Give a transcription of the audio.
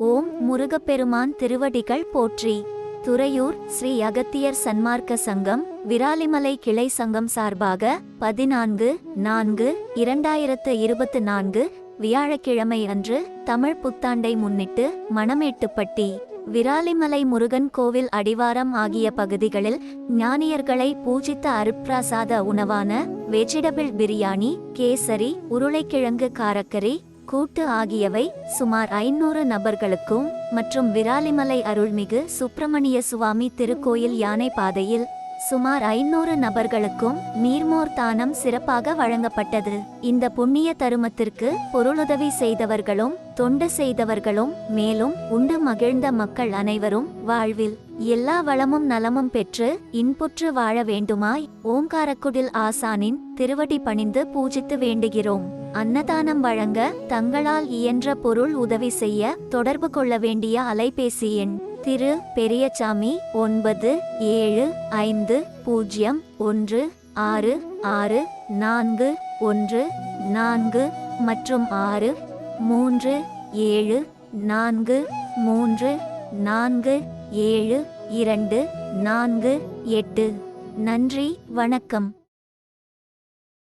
ஓம் முருகப்பெருமான் திருவடிகள் போற்றி. துறையூர் ஸ்ரீ அகத்தியர் சன்மார்க்க சங்கம் விராலிமலை கிளை சங்கம் சார்பாக பதினான்கு நான்கு இரண்டாயிரத்து இருபத்து நான்கு வியாழக்கிழமை அன்று தமிழ் புத்தாண்டை முன்னிட்டு மணமேட்டுப்பட்டி விராலிமலை முருகன் கோவில் அடிவாரம் ஆகிய பகுதிகளில் ஞானியர்களை பூஜித்த அருப்பிராசாத உணவான வெஜிடபிள் பிரியாணி கேசரி உருளைக்கிழங்கு காரக்கறி கூட்டு ஆகியவை சுமார் ஐநூறு நபர்களுக்கும் மற்றும் விராலிமலை அருள்மிகு சுப்பிரமணிய சுவாமி திருக்கோயில் யானை பாதையில் சுமார் ஐநூறு நபர்களுக்கும் நீர்மோர் தானம் சிறப்பாக வழங்கப்பட்டது. இந்த புண்ணிய தருமத்திற்கு பொருளுதவி செய்தவர்களும் தொண்டு செய்தவர்களும் மேலும் உண்டு மகிழ்ந்த மக்கள் அனைவரும் வாழ்வில் எல்லா வளமும் நலமும் பெற்று இன்புற்று வாழ வேண்டுமாய் ஓங்காரக்குடில் ஆசானின் திருவடி பணிந்து பூஜித்து வேண்டுகிறோம். அன்னதானம் வழங்க தங்களால் இயன்ற பொருள் உதவி செய்ய தொடர்பு கொள்ள வேண்டிய அலைபேசி எண் திரு பெரியசாமி ஒன்பது ஏழு ஐந்து பூஜ்ஜியம் ஒன்று ஆறு ஆறு நான்கு ஒன்று நான்கு மற்றும் ஆறு மூன்று ஏழு நான்கு மூன்று நான்கு ஏழு இரண்டு நான்கு எட்டு. நன்றி வணக்கம்.